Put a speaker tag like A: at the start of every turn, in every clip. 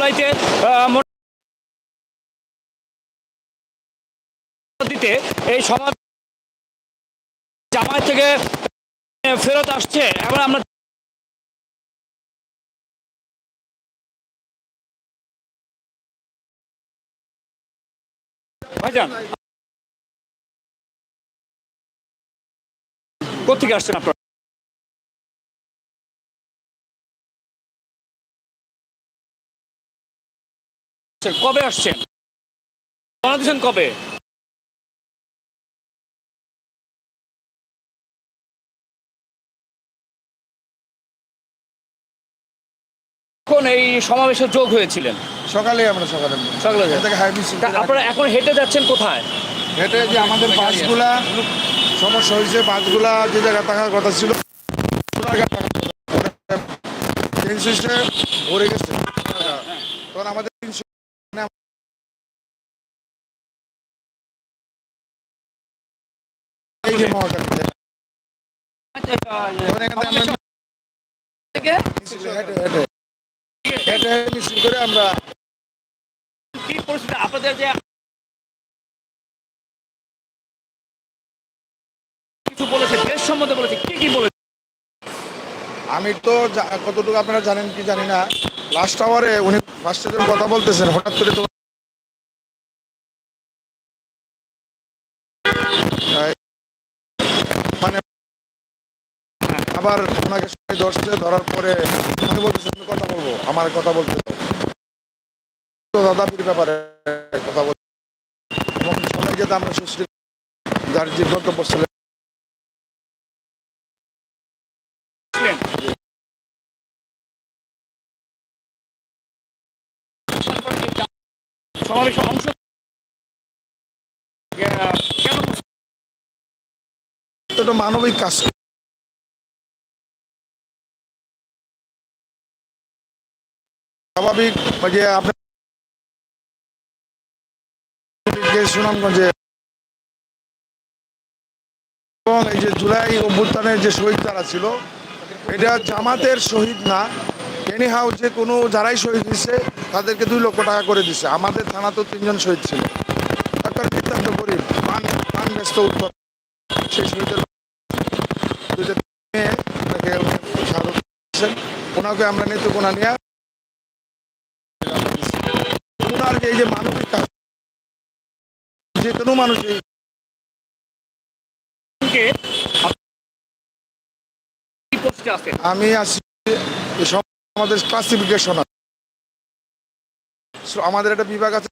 A: জুলাইতে দিতে এই সমাজ থেকে ফেরত আসছে। এবার আমরা কোথেকে আসছেন আপনারা? কবে আসছেন রওনা কবে কোন এই সমাবেশে যোগ হয়েছিলেন
B: সকালে আমরা সকালে
A: সকালে তা আপনারা এখন হেঁটে যাচ্ছেন কোথায়
B: হেঁটে যে আমাদের বাসগুলা সমস্যা হয়েছে বাসগুলা যে জায়গায় থাকার কথা ছিল ভরে গেছে তখন আমাদের তিনশো এই যে মহাকালী তখন এখান থেকে
A: কি বলেছে
B: আমি তো কতটুকু আপনারা জানেন কি জানি না। লাস্ট আওয়ারে উনি ফার্স্টে কথা বলতেছেন, হঠাৎ করে তো আবার ওনাকে সবাই ধরছে ধরার পরে আমি কথা বলব, আমার কথা বলতে। তো দাদাপির ব্যাপারে কথা বল এবং সবাই যাতে আমরা সুস্থ যার যে গন্তব্য ছিল
A: সমাবেশে
B: মানবিক কাজ স্বাভাবিক যে আপনার এবং এই যে জুলাই অভ্যুত্থানের যে শহীদ যারা ছিল, এটা জামাতের শহীদ না যে কোনো যারাই শহীদ হয়েছে, তাদেরকে দুই লক্ষ টাকা করে দিছে। আমাদের থানা তো তিনজন শহীদ ছিল। সেই শহীদের স্বাগত ওনাকে আমরা নেত্রকোনা নিয়ে যে এই যে মানবিক কাজ, যে কোনো মানুষ এই
A: কে কি পোস্টে আছে।
B: আমি আছি আমাদের ক্লাসিফিকেশন আমাদের একটা বিভাগ আছে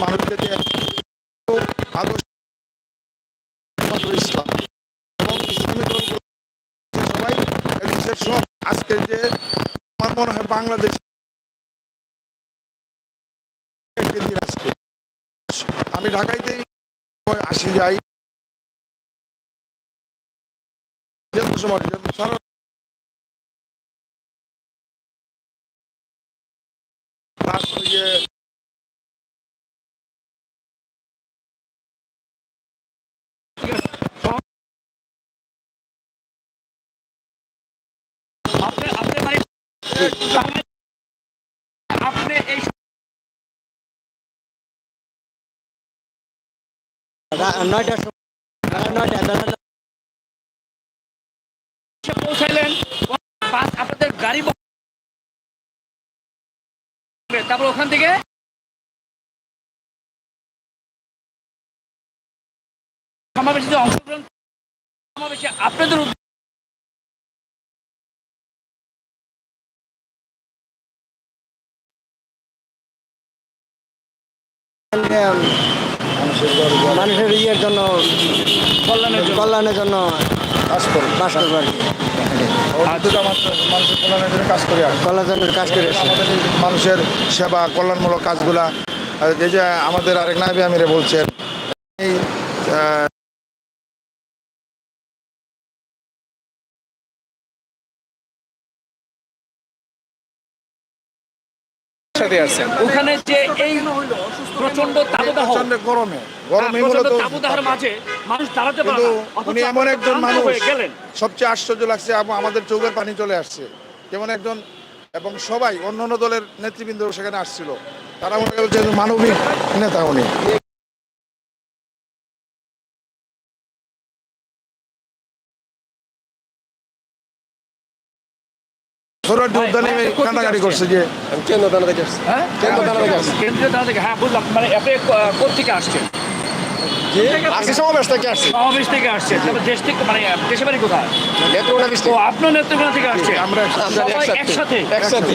B: যে আদর্শ ইসলাম এবং ইসলামী সবাই আজকে যে আমার মনে হয় বাংলাদেশ আমি ঢাকাইতেই আসি যাই যে কোনো সময় যে সারা plus ওই যে
A: আপনি আপনি মানে আপনি এই
C: নয়টার সময় নয়টা বেলা
A: পৌঁছাইলেন। বাস আপনাদের গাড়ি তারপর ওখান থেকে সমাবেশে অংশগ্রহণ সমাবেশে আপনাদের
C: মানুষের ইয়ের জন্য
A: কল্যাণের জন্য।
B: কাজ করি
C: বাস করব আর
B: মানুষের কল্যাণের জন্য কাজ করি
C: কল্যাণের কাজ করে।
B: আমাদের মানুষের সেবা কল্যাণমূলক কাজগুলা এই যে আমাদের আরেক নাবি আমিরে বলছেন এই
A: একসাথে আসছেন ওখানে যে এই প্রচণ্ড তাপদাহ
B: গরমে।
A: তাপদাহের মাঝে মানুষ দাঁড়াতে পারে
B: উনি এমন একজন মানুষ
A: হয়ে গেলেন।
B: সবচেয়ে আশ্চর্য লাগছে আম- আমাদের চোখের পানি চলে আসছে। যেমন একজন এবং সবাই অন্য অন্য দলের নেতৃবৃন্দ সেখানে আসছিল। তারা মনে করছে মানবিক নেতা উনি। সৌরাজ্য উদ্যানে কান্নাকাটি করছে যে
A: হ্যাঁ? থেকে হ্যাঁ বুঝলাম। মানে আপনি কোথেকে আসছেন?
D: আজকে সমাবেশ থেকে আসছি।
A: সমাবেশ থেকে আসছেন। তারপর দেশ থেকে মানে দেশে বাড়ি কোথায়?
D: নেত্রকোনা
A: আপনার নেত্রকোনা থেকে
B: আমরা
A: একসাথে।
D: একসাথে।
A: একসাথে?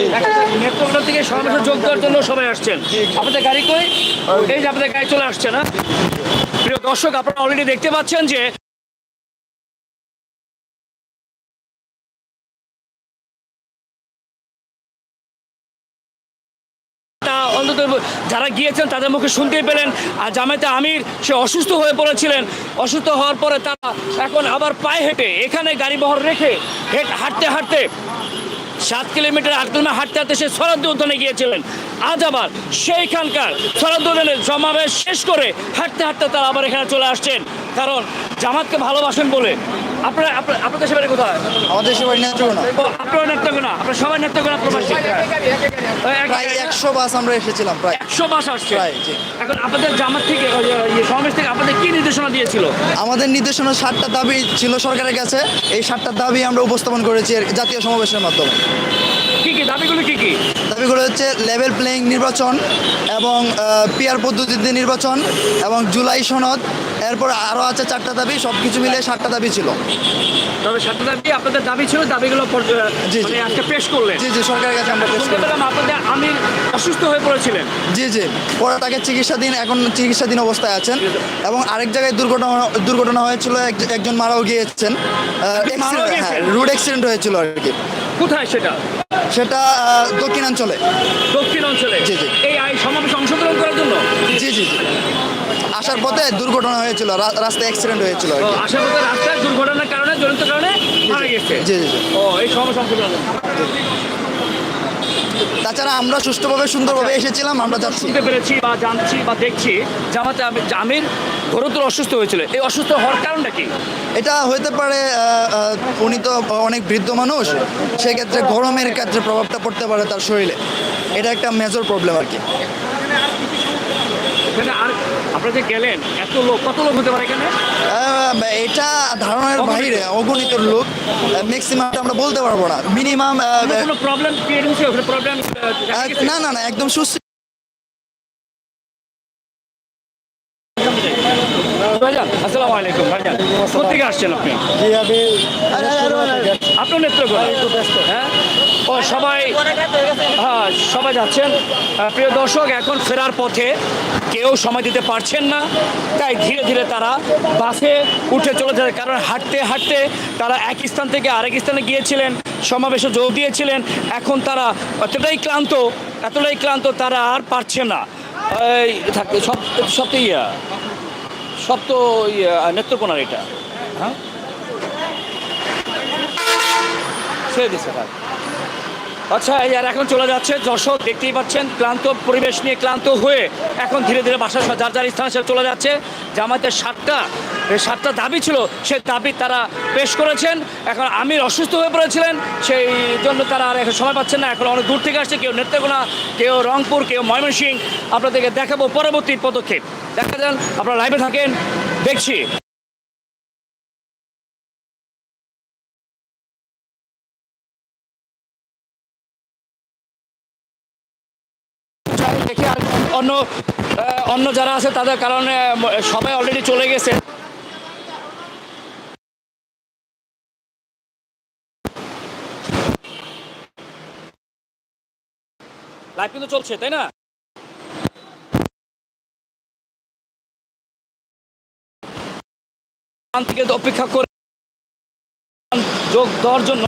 A: নেত্রকোনা থেকে সমাবেশে যোগ দেওয়ার জন্য সবাই আসছেন। আপনাদের গাড়ি কই? এই যে আপনাদের গাড়ি চলে আসছে না? প্রিয় দর্শক আপনারা অলরেডি দেখতে পাচ্ছেন যে তা অন্তত যারা গিয়েছেন তাদের মুখে শুনতেই পেলেন। আর জামায়াতে আমির, সে অসুস্থ হয়ে পড়েছিলেন। অসুস্থ হওয়ার পরে তারা এখন আবার পায়ে হেঁটে এখানে গাড়ি বহর রেখে হেঁট হাঁটতে হাঁটতে সাত কিলোমিটার কিলোমিটার হাঁটতে হাঁটতে সে সরাদ্দি উদ্যানে গিয়েছিলেন। আজ আবার সেইখানকার সরাদ্দি উদ্যানের সমাবেশ শেষ করে হাঁটতে হাঁটতে তারা আবার এখানে চলে আসছেন। কারণ জামাতকে ভালোবাসেন বলে আপনারা আপনার- আপনাদের সেবারে কোথায়?
C: আমাদের সবাই নেত্রকোনা
A: ও, আপনারা নেত্রকোনা আপনার সবাই নেত্রকোনা প্রবাসী?
C: প্রায় একশো বাস আমরা এসেছিলাম প্রায়।
A: একশো বাস আসছে? এখন আপনাদের জামাত থেকে ইয়ে, সমাবেশ থেকে আপনাদের কি নির্দেশনা দিয়েছিল?
C: আমাদের নির্দেশনা সাতটা দাবি ছিল সরকারের কাছে। এই সাতটা দাবি আমরা উপস্থাপন করেছি জাতীয় সমাবেশের মাধ্যমে।
A: কি কি দাবিগুলো কি কি?
C: দাবিগুলো হচ্ছে লেভেল প্লেয়িং নির্বাচন এবং পিয়ার পদ্ধতিতে নির্বাচন এবং জুলাই সনদ এরপর আরও আছে চারটা দাবি সব কিছু মিলে সাতটা দাবি ছিল।
A: তবে সাতটা দাবি আপনাদের দাবি ছিল দাবিগুলো
C: জি, জি।
A: মানে আজকে পেশ করলেন।
C: জি জি সরকারের কাছে আমরা পেশ
A: শুনতে
C: করি
A: পেলাম আপনাদের আমির অসুস্থ হয়ে পড়েছিলেন।
C: জি জি। পরে তাকে চিকিৎসাধীন এখন চিকিৎসাধীন অবস্থায় আছেন এবং আরেক জায়গায় দুর্ঘটনা দুর্ঘটনা হয়েছিল এক- একজন মারাও গিয়েছেন? রোড অ্যাক্সিডেন্ট হয়েছিল আর কি।
A: কোথায় সেটা?
C: সেটা দক্ষিণাঞ্চলে।
A: দক্ষিণাঞ্চলে?
C: জি, জি।
A: এই আই সমাবেশ অংশগ্রহণ করার জন্য?
C: জি জি জি। আসার পথে দুর্ঘটনা হয়েছিল রাস্তায় অ্যাক্সিডেন্ট হয়েছিল আসার
A: পথে রাস্তায় দুর্ঘটনার কারণে জড়িত কারণে মারা গেছে?
C: জি জি জি।
A: ও এই সমাবেশ অংশগ্রহণ
C: তাছাড়া আমরা সুষ্ঠুভাবে সুন্দরভাবে এসেছিলাম আমরা যাচ্ছি।
A: শুনতে পেরেছি বা জানছি বা দেখছি জামাতে আমির গুরুতর অসুস্থ হয়েছিল। এই অসুস্থ হওয়ার কারণটা কি?
C: এটা হতে পারে উনি তো অনেক বৃদ্ধ মানুষ সেক্ষেত্রে গরমের ক্ষেত্রে প্রভাবটা পড়তে পারে তার শরীরে। এটা একটা মেজর প্রবলেম আর কি।
A: এখানে আর আপনারা যে গেলেন এত লোক কত লোক হতে পারে এখানে?
C: এটা ধারণার বাইরে অগণিত লোক। ম্যাক্সিমামটা আমরা বলতে পারব না। মিনিমাম
A: কোনো প্রবলেম ক্রিয়েট হয়েছে প্রবলেম
C: না না না একদম সুস্থ
A: ভাইজান আসসালামু আলাইকুম ভাইজান। কোথেকে আসছেন আপনি? আপনার নেতৃত্ব হ্যাঁ? ও, সবাই হ্যাঁ সবাই যাচ্ছেন। প্রিয় দর্শক, এখন ফেরার পথে কেউ সময় দিতে পারছেন না। তাই ধীরে ধীরে তারা বাসে উঠে চলে যায়, কারণ হাঁটতে হাঁটতে তারা এক স্থান থেকে আরেক স্থানে গিয়েছিলেন, সমাবেশে যোগ দিয়েছিলেন। এখন তারা এতটাই ক্লান্ত এতটাই ক্লান্ত, তারা আর পারছে না। থাকতে সব সব তো ইয়া, সব তো ইয়া, নেত্রকোনার এটা। হ্যাঁ? ছেড়ে দিচ্ছে আচ্ছা এই আর এখন চলে যাচ্ছে দর্শক, দেখতেই পাচ্ছেন, ক্লান্ত পরিবেশ নিয়ে ক্লান্ত হয়ে এখন ধীরে ধীরে বাসা যার যার স্থানে সে চলে যাচ্ছে। জামাতের সাতটা সাতটা দাবি ছিল, সেই দাবি তারা পেশ করেছেন। এখন আমির অসুস্থ হয়ে পড়েছিলেন, সেই জন্য তারা আর এখন সময় পাচ্ছেন না। এখন অনেক দূর থেকে আসছে, কেউ নেত্রকোনা, কেউ রংপুর, কেউ ময়মনসিং আপনাদেরকে দেখাবো পরবর্তী পদক্ষেপ। দেখা যান আপনারা লাইভে থাকেন, দেখছি। অন্য যারা আছে তাদের কারণে সবাই অলরেডি চলে গেছে। লাইভ কিন্তু চলছে, তাই না? অপেক্ষা করে যোগ দেওয়ার জন্য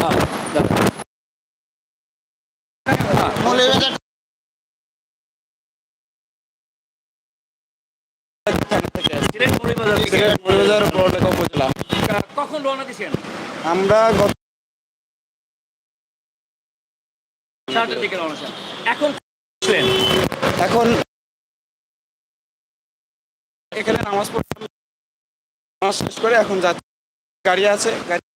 A: হ্যাঁ, দাঁড়ান।
D: আমরা
A: দিকে এখন
D: এখানে নামাজ পড়ে নামাজ শেষ করে এখন যাচ্ছি গাড়ি আছে গাড়ি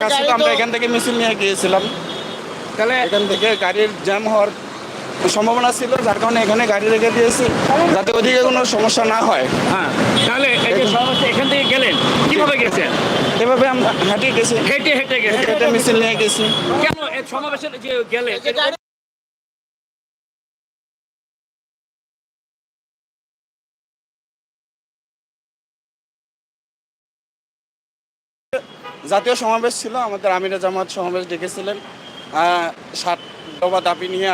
D: কাছে তো আমরা এখান থেকে মিছিল নিয়ে গিয়েছিলাম।
A: তাহলে
D: এখান থেকে গাড়ির জ্যাম হওয়ার সম্ভাবনা ছিল যার কারণে এখানে গাড়ি রেখে দিয়েছি যাতে ওদিকে কোনো সমস্যা না হয়।
A: হ্যাঁ তাহলে এখান থেকে গেলেন কীভাবে গেছেন?
D: এভাবে আমরা হেঁটে গেছি।
A: হেঁটে হেঁটে গেছি
D: হেঁটে মিছিল নিয়ে গেছি।
A: কেন এই সমাবেশে গেলে
D: জাতীয় সমাবেশ ছিল, আমাদের আমিরা জামাত সমাবেশ ডেকেছিলেন। সাত দফা দাবি নিয়ে,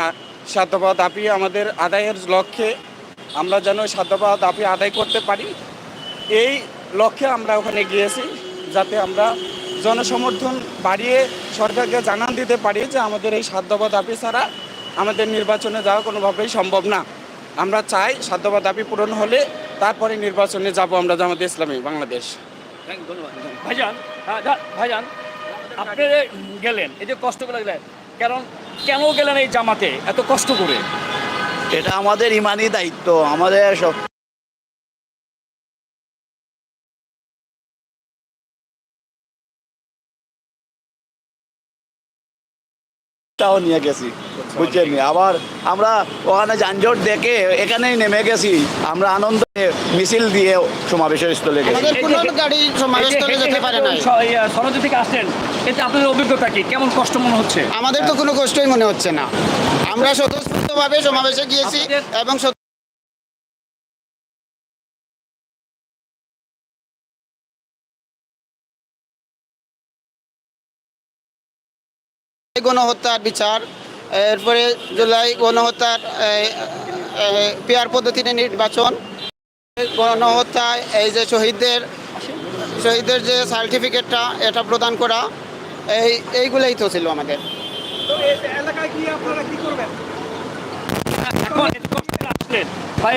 D: সাত দফা দাবি আমাদের আদায়ের লক্ষ্যে আমরা যেন সাত দফা দাবি আদায় করতে পারি। এই লক্ষ্যে আমরা ওখানে গিয়েছি, যাতে আমরা জনসমর্থন বাড়িয়ে সরকারকে জানান দিতে পারি যে আমাদের এই সাত দফা দাবি ছাড়া আমাদের নির্বাচনে যাওয়া কোনোভাবেই সম্ভব না। আমরা চাই সাত দফা দাবি পূরণ হলে তারপরে নির্বাচনে যাব আমরা জামাত ইসলামী বাংলাদেশ।
A: ধন্যবাদ। ভাইজান ভাইজান, আপনি গেলেন, এই যে কষ্ট করে গেলেন কারণ কেন গেলেন এই জামাতে, এত কষ্ট করে?
E: এটা আমাদের ইমানি দায়িত্ব, আমাদের সব নিয়ে গেছি। বুঝছেন আবার আমরা ওখানে যানজট দেখে এখানেই নেমে গেছি আমরা আনন্দে মিছিল দিয়ে সমাবেশের স্থলে গেছি
F: আমাদের গাড়ি সমাবেশ স্থলে যেতে পারে নাই
A: স- থেকে এতে আপনাদের অভিজ্ঞতা কি কেমন কষ্ট মনে হচ্ছে
F: আমাদের তো কোনো কষ্টই মনে হচ্ছে না আমরা স্বতঃস্ফূর্তভাবে সমাবেশে গিয়েছি এবং গণহত্যার বিচার এরপরে জুলাই গণহত্যার পেয়ার পদ্ধতিতে নির্বাচন। গণহত্যায় এই যে শহীদদের শহীদদের যে সার্টিফিকেটটা এটা প্রদান করা এই এইগুলোই তো ছিল আমাদের।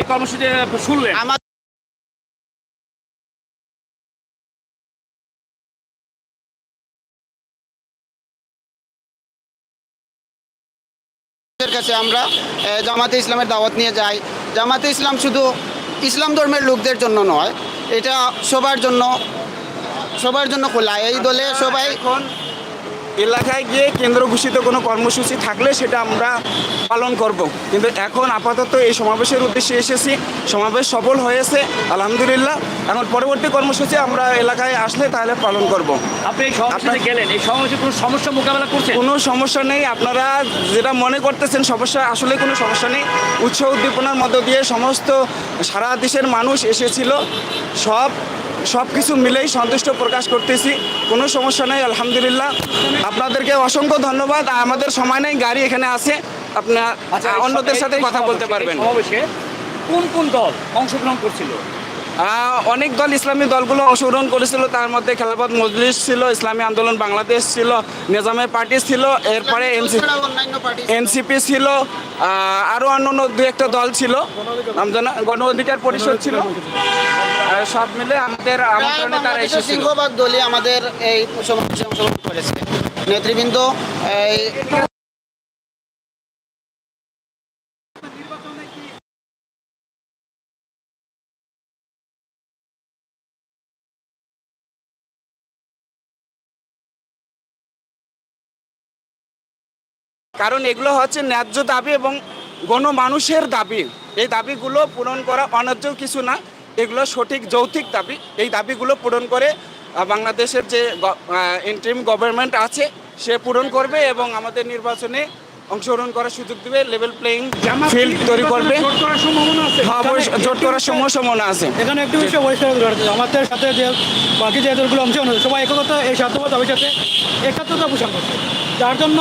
A: এখন
F: এর কাছে আমরা জামাতে ইসলামের দাওয়াত নিয়ে যাই। জামাতে ইসলাম শুধু ইসলাম ধর্মের লোকদের জন্য নয়, এটা সবার জন্য সবার জন্য খোলা। এই দলে সবাই
D: এলাকায় গিয়ে কেন্দ্র ঘোষিত কোনো কর্মসূচি থাকলে সেটা আমরা পালন করব। কিন্তু এখন আপাতত এই সমাবেশের উদ্দেশ্যে এসেছি। সমাবেশ সফল হয়েছে আলহামদুলিল্লাহ। এখন পরবর্তী কর্মসূচি আমরা এলাকায় আসলে তাহলে পালন করব।
A: আপনি গেলেন এই সমাবেশে কোনো সমস্যা মোকাবেলা করছেন?
D: কোনো সমস্যা নেই। আপনারা যেটা মনে করতেছেন সমস্যা আসলে কোনো সমস্যা নেই। উৎসাহ উদ্দীপনার মধ্য দিয়ে সমস্ত সারা দেশের মানুষ এসেছিল। সব সব কিছু মিলেই সন্তুষ্ট প্রকাশ করতেছি। কোনো সমস্যা নেই আলহামদুলিল্লাহ। আপনাদেরকে অসংখ্য ধন্যবাদ। আর আমাদের সময় নেই গাড়ি এখানে আছে। আপনার
A: আচ্ছা,
D: অন্যদের সাথে কথা বলতে পারবেন।
A: অবশ্যই কোন কোন দল অংশগ্রহণ করছিল?
D: অনেক দল ইসলামী দলগুলো অংশগ্রহণ করেছিল। তার মধ্যে খেলাফত মজলিস ছিল ইসলামী আন্দোলন বাংলাদেশ ছিল নিজামের পার্টি ছিল এরপরে এনসি এনসিপি ছিল আরও অন্য অন্যান্য দু একটা দল ছিল। নাম জানা গণ অধিকার পরিষদ ছিল। সব মিলে আমাদের আমন্ত্রণে তারা এসেছিল।
F: দলই আমাদের এই সমাবেশে অংশগ্রহণ করেছে। নেতৃবৃন্দ এই
D: কারণ এগুলো হচ্ছে ন্যায্য দাবি এবং গণমানুষের দাবি। এই দাবিগুলো পূরণ করা অন্যায্য কিছু না এগুলো সঠিক যৌক্তিক দাবি। এই দাবিগুলো পূরণ করে বাংলাদেশের যে ইন্টারিম গভর্নমেন্ট আছে সে পূরণ করবে এবং আমাদের নির্বাচনে অংশগ্রহণ করার সুযোগ দেবে লেভেল প্লেইং ফিল্ড তৈরি করবে। হ্যাঁ, জোট করার সময় সম্ভাবনা আছে।
G: এখানে একটি বিষয় পরিষ্কার। আমাদের সাথে যে বাকি যে দলগুলো অংশগ্রহণ সবাই একতা এই দাবির সাথে একাত্মতা পোষণ করছে। যার জন্য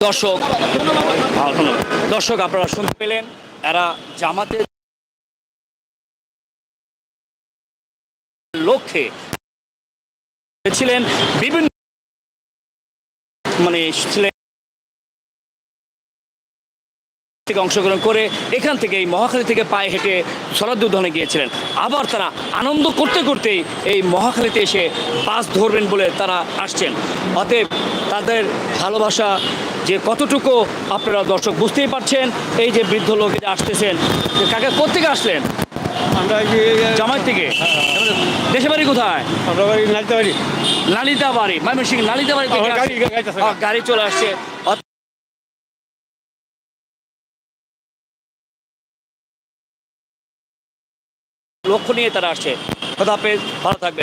A: দর্শক দর্শক আপনারা শুনতে পেলেন এরা জামাতে লক্ষ্যে ছিলেন বিভিন্ন মানে ছিলেন থেকে অংশগ্রহণ করে এখান থেকে এই মহাখালী থেকে পায়ে হেঁটে সরাদ্দ উদ্যানে গিয়েছিলেন। আবার তারা আনন্দ করতে করতেই এই মহাখালীতে এসে বাস ধরবেন বলে তারা আসছেন। অতএব তাদের ভালোবাসা যে কতটুকু আপনারা দর্শক বুঝতেই পারছেন এই যে বৃদ্ধ লোক যে আসতেছেন কাকে কোথেকে আসলেন?
G: আমরা
A: জামাই থেকে? দেশে বাড়ি কোথায়?
G: আমরা বাড়ি
A: বাড়ি
G: গাড়ি
A: চলে আসছে। লক্ষ্য নিয়ে তারা আসছে। খোদাফেজ ভালো থাকবে